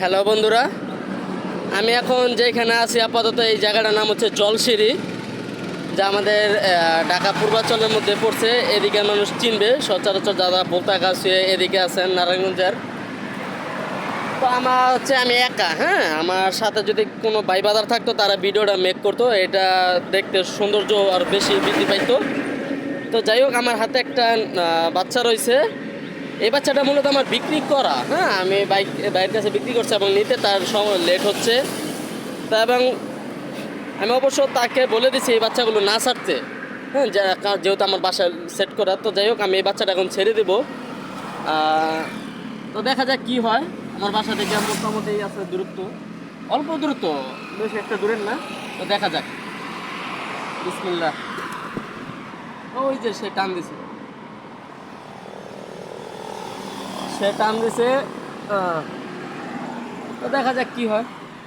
Hello বন্ধুরা, আমি এখন যেখানে আছি আপাতত এই জায়গাটার নাম হচ্ছে জলসিঁড়ি, যা আমাদের ঢাকা পূর্বাঞ্চলের মধ্যে পড়ছে, এদিকে মানুষ চিনবে, সচরাচর যারা দাদা বোতাগাছি এদিকে আছেন নারায়ণগঞ্জের। তো আমার হচ্ছে আমি একা হ্যাঁ আমার সাথে যদি কোনো ভাই বাজার থাকতো, তারা ভিডিওটা মেক করতো, এটা দেখতে সৌন্দর্য আর বেশি বৃদ্ধি পাইতো। তো যাই হোক, আমার হাতে একটা বাচ্চা রয়েছে। এই বাচ্চাটা মূলত আমার বিক্রি করা হ্যাঁ আমি বাইক বাইরের কাছে বিক্রি করছি এবং নিতে তার সময় লেট হচ্ছে। তা এবং আমি অবশ্য তাকে বলে দিছি এই বাচ্চাগুলো না ছাড়তে। হ্যাঁ যেহেতু আমার বাসায় সেট করা, তো যাই হোক, আমি এই বাচ্চাটা এখন ছেড়ে দেবো। তো দেখা যাক কি হয়। আমার বাসা থেকে আমার মোটামুটি আছে দূরত্ব। অল্প দূরত্ব, বেশি একটা দূরের না। তো দেখা যাক। বিসমিল্লাহ। ওই যে সে টান দিছে। সে টান দিছে তো দেখা যাক কি হয়।